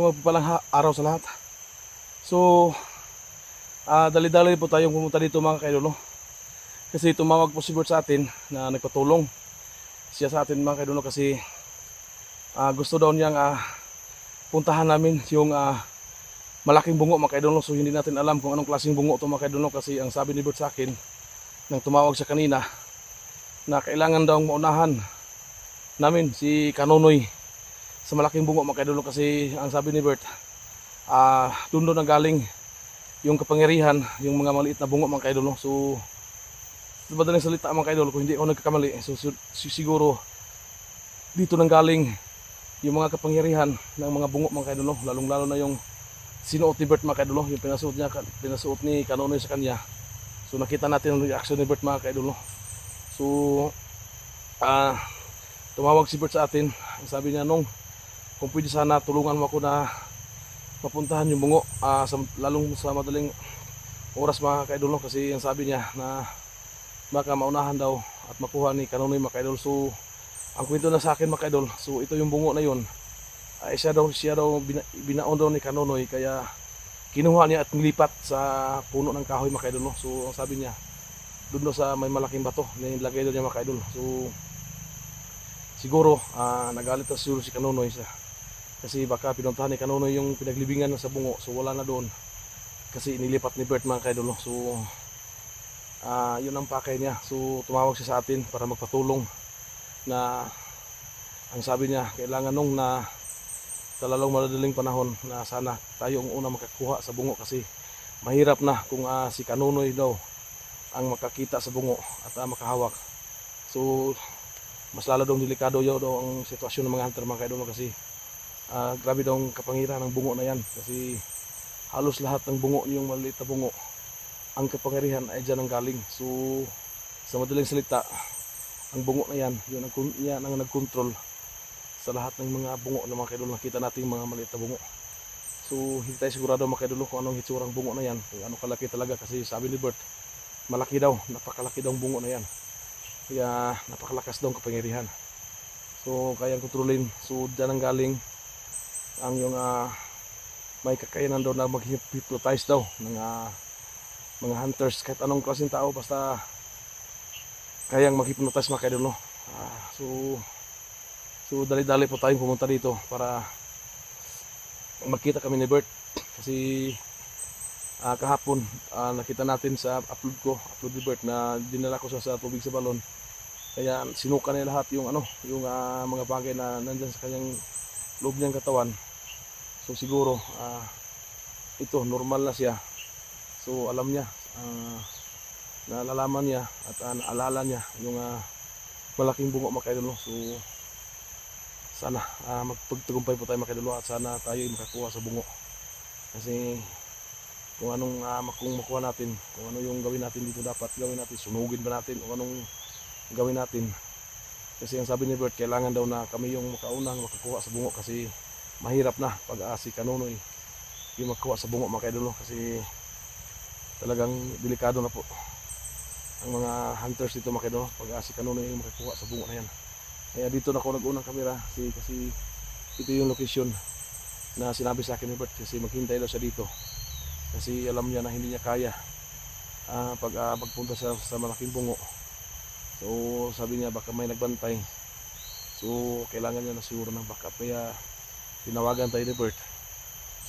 isang mapagpalang ha- araw sa lahat. So, ah dali-dali po tayong pumunta dito mga kaidolo. Kasi tumawag po si Bert sa atin na nagpatulong. Siya sa atin mga kaidolo kasi ah, gusto daw niyang ah, puntahan namin yung ah, malaking bungo mga kaidolo. So hindi natin alam kung anong klaseng bungo ito mga kaidolo kasi ang sabi ni Bert sa akin nang tumawag siya kanina na kailangan daw maunahan namin si Kanonoy sa malaking bungo mga kaidolo kasi ang sabi ni Bert ah doon doon ang galing yung kapangyarihan yung mga maliit na bungo mga kaidolo. So sa madaling salita mga kaidolo? Kung hindi ako nagkakamali so, si- siguro dito nang galing yung mga kapangyarihan ng mga bungo mga kaidolo. Lalong lalo na yung sinuot ni Bert mga kaidolo yung pinasuot niya pinasuot ni Kanonoy sa kanya. So nakita natin ang reaction ni Bert mga kaidolo. So ah tumawag si Bert sa atin. Ang sabi niya nung kung pwede sana tulungan mo ako na mapuntahan yung bungo ah, sa, lalong sa madaling oras mga kaidol no? kasi ang sabi niya na baka maunahan daw at makuha ni Kanonoy mga kaidol so ang kwento na sa akin mga kaidol so ito yung bungo na yun ay siya daw siya daw bina, binaon daw ni Kanonoy kaya kinuha niya at nilipat sa puno ng kahoy mga kaidol no? so ang sabi niya doon daw sa may malaking bato nilagay daw niya mga kaidol so siguro ah, nagalit na siguro si Kanonoy sa kasi baka pinuntahan ni Kanonoy yung pinaglibingan sa bungo. So wala na doon. Kasi inilipat ni Bert mga kaidolo so ah yun ang pakay niya. So tumawag siya sa atin para magpatulong na ang sabi niya kailangan nung na sa lalong madaling panahon na sana tayo ang una makakuha sa bungo kasi mahirap na kung ah, si Kanonoy daw ang makakita sa bungo at ah, makahawak. So mas lalo daw delikado yun daw ang sitwasyon ng mga hunter mga kaidolo kasi Ah, grabe daw ang kapangyarihan ng bungo na yan. Kasi halos lahat ng bungo yung maliit na bungo ang kapangyarihan ay dyan ang galing. So sa madaling salita ang bungo na yan yun ang, yan ang nagkontrol sa lahat ng mga bungo na mga kaidolo nakita natin mga maliit na bungo. So hindi tayo sigurado mga kaidolo kung anong hitsurang bungo na yan. Kung ano kalaki talaga. Kasi sabi ni Bert malaki daw napakalaki daw ang bungo na yan. Kaya napakalakas daw ang kapangyarihan. So kayang kontrolin. So dyan ang galing ang yung ah, may kakayanan daw na mag-hypnotize daw ng ah, mga hunters. Kahit anong klaseng tao basta kayang mag-hypnotize mga kaidol no? Ah, so so dali-dali po tayong pumunta dito para magkita kami ni Bert. Kasi ah, kahapon ah, nakita natin sa upload ko upload ni Bert na dinala ko siya sa tubig sa balon. Kaya sinuka niya lahat yung ano yung ah, mga bagay na nandyan sa kanyang loob niyang katawan So siguro ah, ito normal na siya. So alam niya ah, nalalaman niya at uh, naalala niya yung ah, malaking bungo mga. So sana ah, magpagtagumpay po tayo mga at sana tayo ay makakuha sa bungo. Kasi kung anong ah, kung makuha natin, kung ano yung gawin natin dito dapat gawin natin, sunugin ba natin o anong gawin natin. Kasi ang sabi ni Bert, kailangan daw na kami yung makaunang makakuha sa bungo kasi mahirap na pag uh, si Kanonoy yung magkuha sa bungo mga kaidolo kasi talagang delikado na po ang mga hunters dito mga kaidolo. Pag uh, si Kanonoy yung makakuha sa bungo na yan. Kaya dito na ako nag-unang kamera kasi, kasi ito yung location na sinabi sa akin ni Bert kasi maghintay daw siya dito. Kasi alam niya na hindi niya kaya ah, pag uh, pagpunta siya sa malaking bungo. So sabi niya baka may nagbantay. So kailangan niya na siguro ng backup. Kaya tinawagan tayo ni Bert.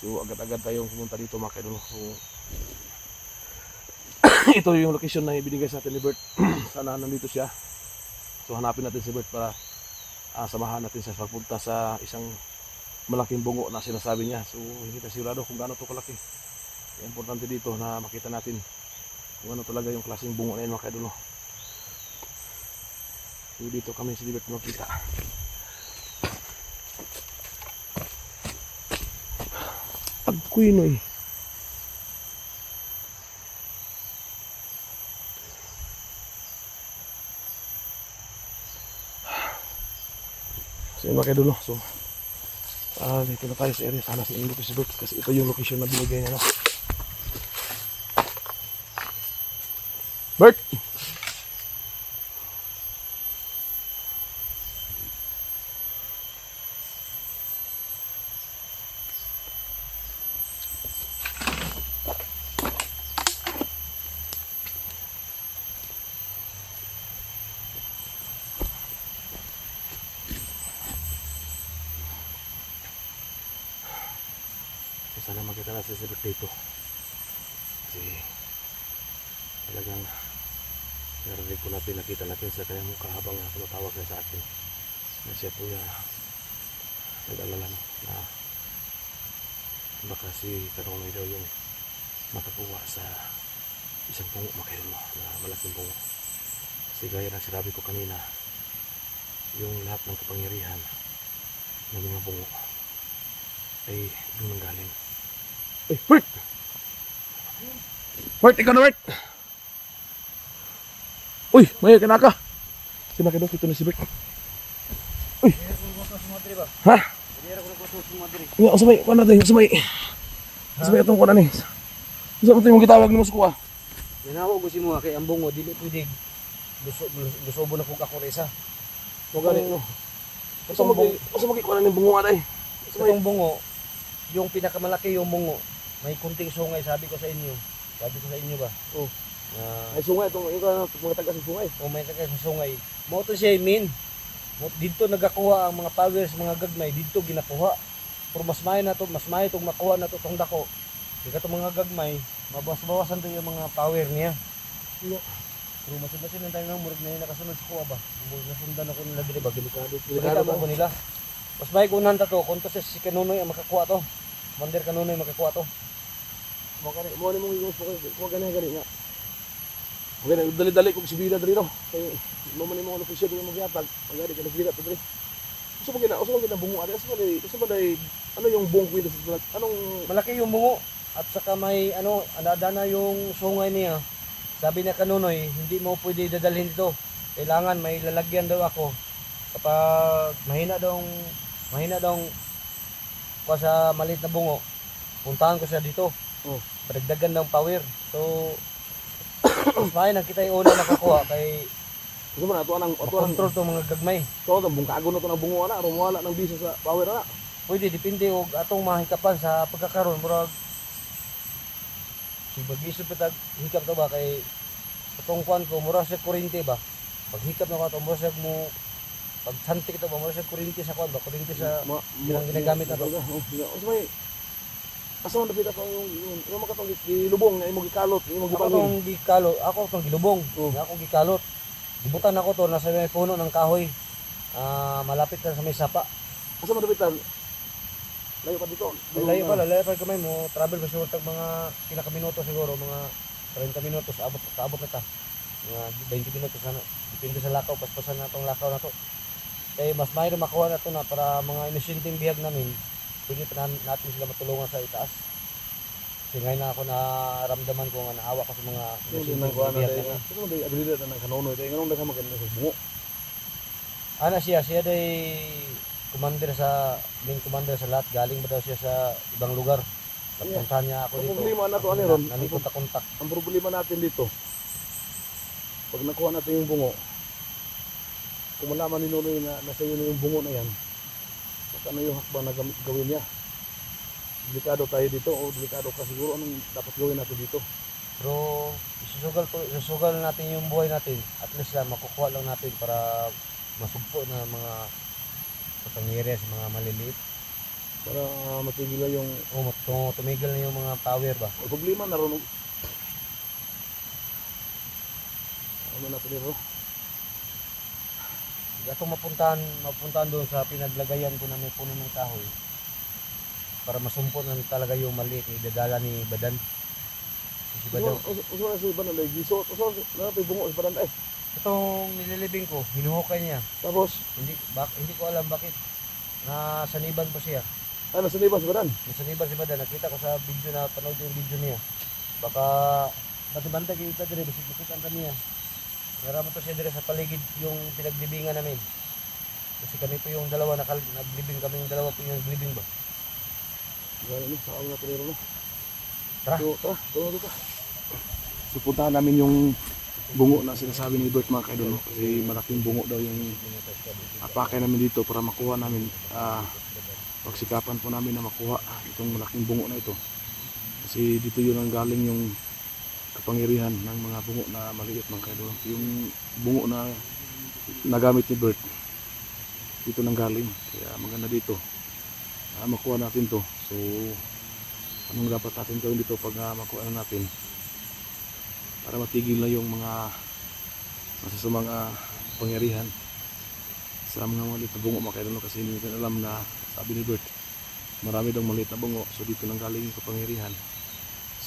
So agad-agad tayong pumunta dito mga kaidolo so ito yung location na ibinigay sa atin ni Bert. Sana nandito siya. So hanapin natin si Bert para ah, samahan natin sa pagpunta sa isang malaking bungo na sinasabi niya. So hindi tayo sigurado kung gaano to kalaki. Importante dito na makita natin kung ano talaga yung klaseng bungo na yun mga kaidolo so dito kami si Bert makita Agkuinoy. So yun mga kaidolo. So, ah dito na tayo sa area. Sana sa inyo si Bert kasi ito yung location na binigay niya. No? Bert! Sana makita natin si Bert dito. Kasi talagang narinig ko natin, nakita natin sa kanyang mukha habang tumatawag na sa akin na siya po ya nag-alala no, na baka si Karonoy daw yung makakuha sa isang pungo makayon na malaking pungo. Kasi gaya ng sinabi ko kanina, yung lahat ng kapangyarihan ng mga bungo ay doon galing. Eh, Bert! Bert, ikaw na Bert! Uy, may kanaka! Si Makido, ito na si Bert. Uy! Ha? Nga, usabay, kuha natin, usabay. Usabay itong kuha na ni. Usabay ito yung gitawag ni Muskuha. Nanawa ko si mo kay ang bungo dili pwede gusto gusto mo na kung ako isa. Huwag rin, no. Usabay, usabay, kuha na ni bunga na eh. Itong bungo, yung pinakamalaki yung bungo, may kunting sungay sabi ko sa inyo. Sabi ko sa inyo ba? Oh. Na Ay, sungay, itong, ikaw, mga taga sa sungay. kung may taga sa sungay, mo to siya min. Dito nagakuha ang mga powers, mga gagmay, dito ginakuha. Pero mas may na to, mas may itong makuha na to tong dako. Di ka to mga gagmay, mabawas-bawasan to yung mga power niya. Iya. Pero masudasin ng tayo ng murag na yun nakasunod sa kuha ba? Murag nasundan ako nila dili ba? Delikado, Delikado mo nila. Mas may kunan ta to, kung to sa si Kanunoy ang makakuha to. Mander Kanunoy makakuha to. Mo kani, mo ni mong yung sukay, kuha gani gani nga. Okay dali-dali kong sibira dali no. Kay mo man mo ano pisyo di mo gyatag. Magari ka nagbira to dali. Usa mo gina, usa mo gina bungo ari, usa dai, usa dai ano yung buong kwento sa? Anong Malaki yung bungo at saka may ano, anadana yung sungay niya. Sabi na Kanunoy, hindi mo pwede dadalhin dito. Kailangan may lalagyan daw ako. Kapag mahina daw mahina daw kuha sa maliit na bungo, puntahan ko siya dito. Oh. Padagdagan ng power. So, mas may nakita yung una nakakuha kay usa mo na ato anang ato anang control to mga gagmay. so tong bungkago na to ng bungo ana, aron wala ng bisa sa power ana. Pwede, depende og atong mahikapan sa pagkakaroon. Murag, si Bagisod pa tag hikap to ba kay atong kuan ko, mura sa kurente ba? Pag hikap na ko ito, mura siya mo, pag santik ito ba, mura siya kurente sa kuan ba? Kurente sa, ginang ginagamit na to. Talaga, oh, yeah. Usa may Asa man dapita pa yung yung yung makatong gilubong na imong gikalot, imong ako gipangin. itong gikalot, ako itong gilubong, Oh. ako gikalot. Gibutan ako to, nasa may puno ng kahoy. Ah, malapit na sa may sapa. Asa man dapita? Layo pa dito. Layo pa, layo pa kamay mo, travel ba siguro tag mga pinakaminuto siguro, mga 30 minutos, abot, kaabot na ta. Mga 20 minutos na, depende sa lakaw, paspasan na itong lakaw na to. Kaya mas mayroon makuha na to na para mga inusyenteng bihag namin, pwede pa na- natin sila matulungan sa itaas. Kasi ngayon na ako naramdaman ko nga naawa ko sa mga inusyenteng nang kuha na tayo. Ito day abilidad na ng kanonoy tayo. Ganun na maganda sa bungo. Ana siya, siya day commander sa, main commander sa lahat. Galing ba daw siya sa ibang lugar. Pagpuntahan niya ako Ang dito. problema na to, ano, Ron? Nanipunta-kuntak. Ang problema natin dito, pag nakuha natin yung bungo, kung malaman ni Nunoy na nasa iyo na yung bungo na yan, at ano yung hakbang na gamit, gawin niya. Delikado tayo dito o delikado ka siguro anong dapat gawin natin dito. Pero isusugal, po, isusugal natin yung buhay natin. At least lang makukuha lang natin para masugpo na mga kapangyarihan sa mga maliliit. Para matigil yung O mat- tum- tumigil na yung mga power ba. o problema na ron. Ano natin ito? Atong mapuntahan, mapuntahan doon sa pinaglagayan ko na may puno ng kahoy. Para masumpo na talaga yung maliit na idadala ni Badan. Si Badan. Uso na sa iba na lagi. So, uso na natin bungo sa parang ay. Itong nililibing ko, hinuhukay niya. Tapos, Hindi, bak, hindi ko alam bakit. Nasaniban pa siya. ano sa iba sa parang? Nasaniban si Badan. Nakita ko sa video na panood yung video niya. Baka bantay kita dire bisig makita ang kaniya. Naraman to siya dire sa paligid yung pinaglibingan namin. Kasi kami po yung dalawa nakal naglibing kami yung dalawa po yung naglibing ba. Gano'n, sa ako na pinero no. Tara. So, tara, tulong dito. So, puntahan namin yung bungo na sinasabi ni Bert mga kaidol. no? Kasi malaking bungo daw yung apakay namin dito para makuha namin. ah pagsikapan po namin na makuha itong malaking bungo na ito. Kasi dito yun ang galing yung kapangyarihan ng mga bungo na maliit mga kaidol. Yung bungo na nagamit ni Bert dito nang galing. Kaya maganda dito. Ah, makuha natin to. So, anong dapat natin gawin dito pag uh, makuha na natin para matigil na yung mga masasamang uh, pangyarihan sa mga maliit na bungo mga kaidolo kasi hindi natin alam na sabi ni Bert marami daw maliit na bungo so dito nang galing kapangyarihan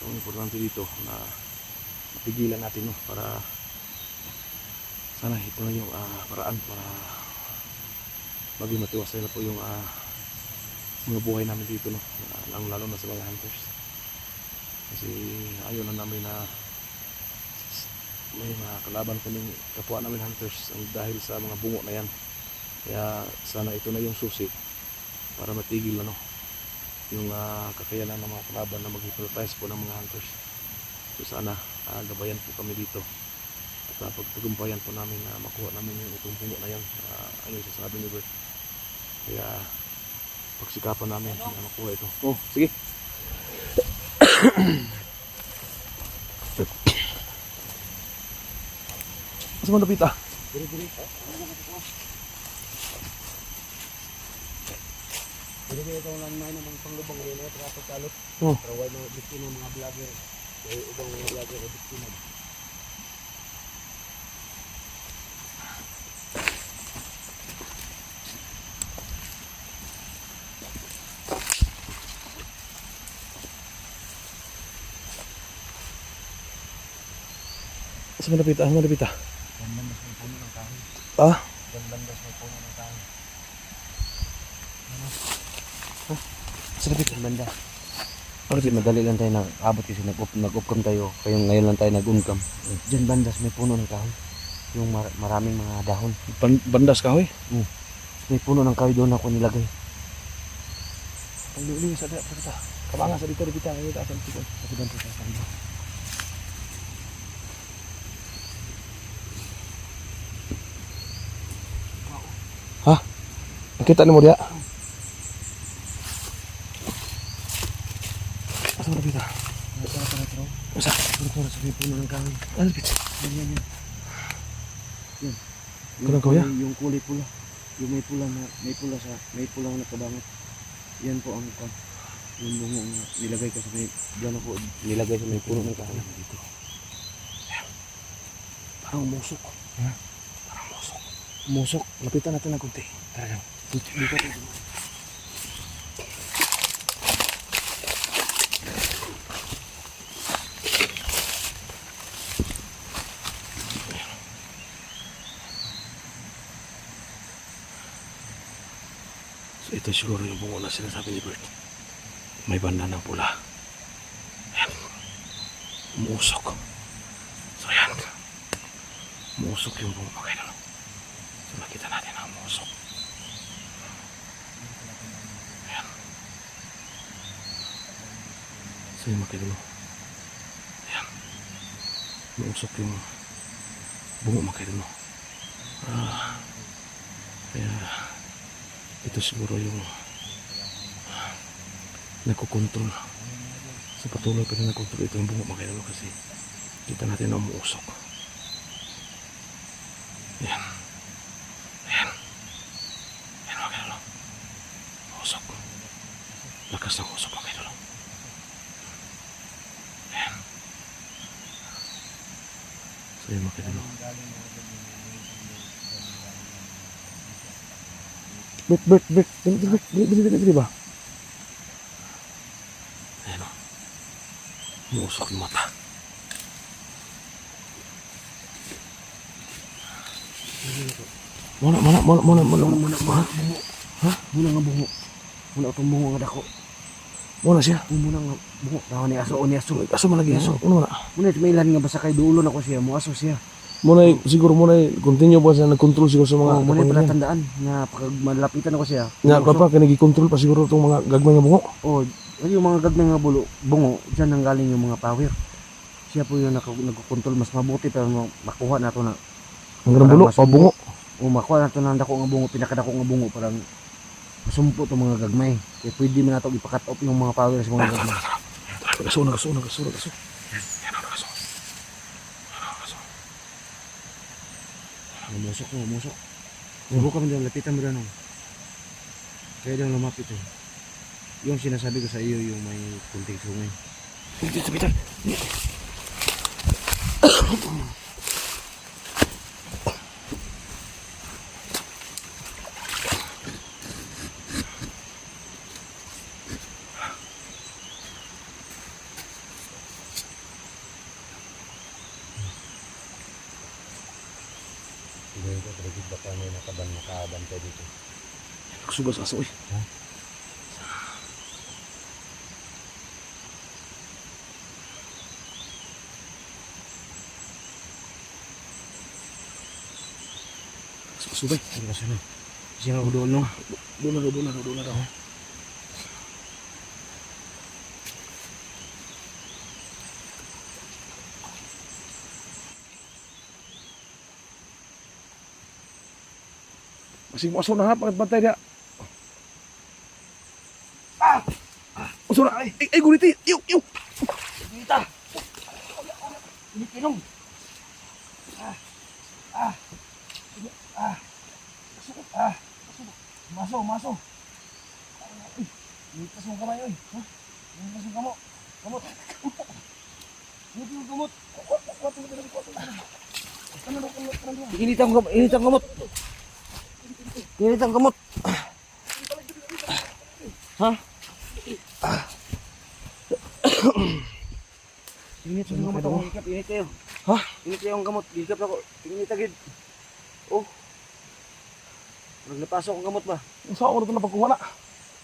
so importante dito na mapigilan natin no para sana ito na yung ah, paraan para maging matiwasay na po yung ah, mga buhay namin dito no ang lalo na sa mga hunters. Kasi ayaw na namin na may mga kalaban kaming kapwa namin hunters dahil sa mga bungo na yan. Kaya sana ito na yung susi para matigil ano yung ah, kakayanan ng mga kalaban na mag-hypnotize po ng mga hunters. So sana ah, gabayan po kami dito. At uh, pagtagumpayan po namin na makuha namin yung itong bungo na yan. Uh, yung sasabi ni Bert. Kaya pagsikapan namin na makuha ito. Oh sige. Asa man dapita? Diri diri. Binigay ito lang na ng panglubang rin at kapag kalot. Pero wala na bikin ng mga vlogger. Kaya ibang mga vlogger o bikin ng. Sa malapit ah, malapit ah. Ah? Asa dapita? Banda. Kasi madali lang tayo nag-abot kasi nag-up, nag-upcam tayo. Kaya ngayon lang tayo nag-uncam. Diyan bandas may puno ng kahoy. Yung mar- maraming mga dahon. Ban- bandas ka hoy. May puno ng kahoy doon ako nilagay. Liuli sa dapita. Kamanga sa dito dapita, ngayon taas ang tikon. Kasi bandas sa kanila. Nakita ni mo diya? Asa man dapita? Tara, tara, tara. Asa? Tara, tara, sa may puno ng kahoy. Asa dapita? Yan, yan, yan. Yan. Kahoy, ah? kulay- Yung kulay pula. Yung may pula na, may pula sa, may pulang nakabangot. Yan po ang kan. Yung bungo na nilagay ko sa may, diyan ako nilagay sa may puno ng kahoy. Dito. Parang musok. Ha? Parang musok. Musok. Lapitan natin ng kunti. Tara lang. Dito, dito. dito. Ito siguro yung bungo na sinasabi ni Bert. May banda ng pula. Ayan. Musok. So ayan. Musok yung bungo mga kaidol. So nakita natin ang musok. Ayan. So yung mga kaidol. Ayan. Musok yung bungo mga kaidol. Ah. Kaya ito siguro yung nagkukontrol. Sa patuloy pa rin nagkontrol ito yung bungo mga kasi kita natin na umuusok Break, break, break. Dali, dali, dali, dali, dali, dali ba? Ayan o. Nuusok yung mata. Muna, muna, muna, muna, muna, muna, muna, muna, ha? Muna nga bungo. Muna itong bungo nga dako. Muna siya? Muna nga bungo. Tawa ni aso, o ni aso. Aso malagi, aso. Muna, muna. Muna, may ilan nga basa kay dulo na ko siya mo. Aso siya. Muna, siguro muna, continue ba siya nag-control siguro sa mga Oh, muna yung kapangyarihan. tandaan nga pag malapitan ako siya. Nga, pa pa, kinagi-control pa siguro itong mga gagmay nga bungo. Oh, yung mga gagmay nga bulo, bungo, diyan nang galing yung mga power. Siya po yung nag- nagkocontrol mas mabuti pero ma- makuha na to na Ang ganang bulo, Parang pa bungo. o makuha na to ng dako nga bungo, pinakadako nga bungo parang masumpo to mga gagmay. Kaya pwede man nato ipakat up yung mga power sa mga gagmay. Nagaso, nagaso, nagaso, nagaso. Yan ang nagaso. Yan ang nagaso. Musok mo, musok. Subukan mo din, lapitan mo din. Kaya din lumapit eh. Yung sinasabi ko sa iyo, yung may kunting sungay. Dito sa bitan. Tingin ko, talagang baka may nakaban, nakabantay dito. Sugas aso eh. Subay. Hindi ka sunod. Sino ako doon, no? Doon na daw, doon na daw, doon na daw. Masih mo na ha, pagkatbantay niya. Ah! Aso na, ay, ay, yung, yung. Gulita. Ini pinong. Ah, ah, ah, aso, ah, aso, maso, maso. Ay, litas mo kamay, oy. Litas mo kamo. Kamot. Litas mo kamot. Init ang, kam- init ang kamot. Init ang kamot. Ha? Init ang kamot ako. Init kayo. Ha? Init kayo ang kamot. Hikap ako. Init agad. Oh. Parang napasok ang kamot ba? Saan ako na ito napagkuha na?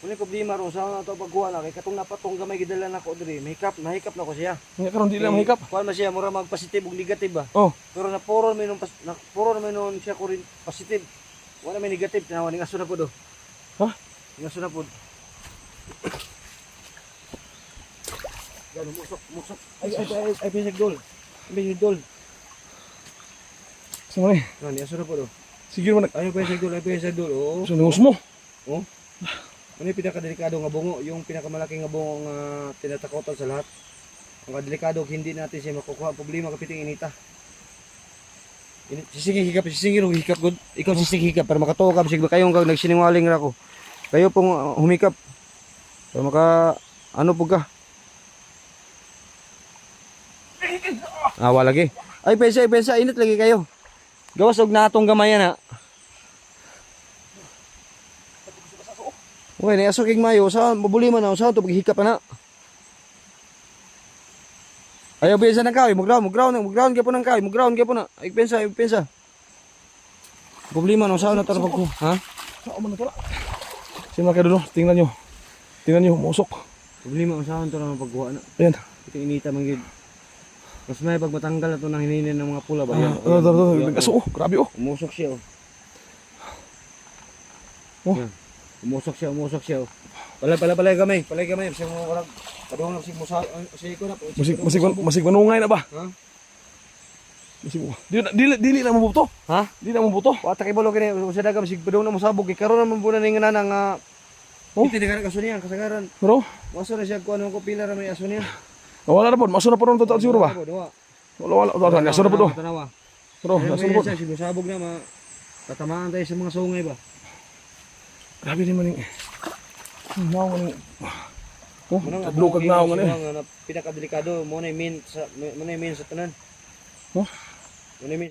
Muna problema ro sa na to pagkuha na kay katong napatong gamay gidala na ko diri. Mahikap, mahikap na ko siya. Nga karon di lang mahikap. Kuan man siya mura mag positive ug negative ba? Oh. Pero na puro pas- na puro nung siya ko rin positive. Wala may negative tinawa ni aso na po do. Ha? Ni aso na po. Gano musok, musok. Ay ay ay ay pisig dol. Pisig dol. Saan mo ni? Ano ni aso na po do. Sige mo na. Ay pisig dol, ay pisig dol. Saan nangos mo? Ano yung pinakadelikado nga bungo? Yung pinakamalaking nga bungo nga tinatakotan sa lahat. Ang delikado hindi natin siya makukuha. Problema kapiting inita. Sisigi hikap, sisigi ro hikap good. Ikaw sisigi hikap para makatuwa ka bisig ba kayong kag nagsinungaling ra ko. Kayo pong uh, humikap. Para maka ano? Ah, wala lagi. Ay, pensa, pensa, init lagi kayo. Gawas og natong gamayan ha. Okay, na aso king mayo sa mabuli man na sa to paghikap na. Ayaw pensa ng kahoy, mugraw, mugraw na, mugraw gyapon ng kahoy, mugraw gyapon na. Ay pensa, ay pensa. Problema no sa na tara pagko, ha? Saan mo na ito na? Sige mga kadulo, tingnan nyo. Tingnan nyo, musok. Problema no sa to na pagkuha na. Ayan. Ito inita man gid. Mas may pag matanggal na to nang hininin ng mga pula ba? Ah, ano, ano, ano, nag-aso, oh, grabe oh. Umusok siya oh. Oh. Umusok siya, umusok siya oh. Palay, palay, palay gamay, palay gamay. Kasi mo walang, padung na si Musa, si ko na. Masig, masig, masig manungay na ba? Ha? Masig, dili, dili, dili na mo buto. Ha? Dili na mo buto. Wata kay balo kini usa daga sig padung na mosabog kay karon naman buna ning nga nga Oh. Oh, hindi ka kaso niya kasagaran. Pero, Waso na siya ko ano ko pila ra may aso niya. wala na po, maso na po rin total siguro ba? Wala, wala, wala, na po to. Tanawa. Pero, Pero naso na po. siya sinusabog na ma tatamaan tayo sa mga sungay ba. Grabe din maning. Naw maning. Oh, nga tadlo kag naw man eh. Pinaka delikado mo na min sa mo na min sa tanan. Oh. Mo na min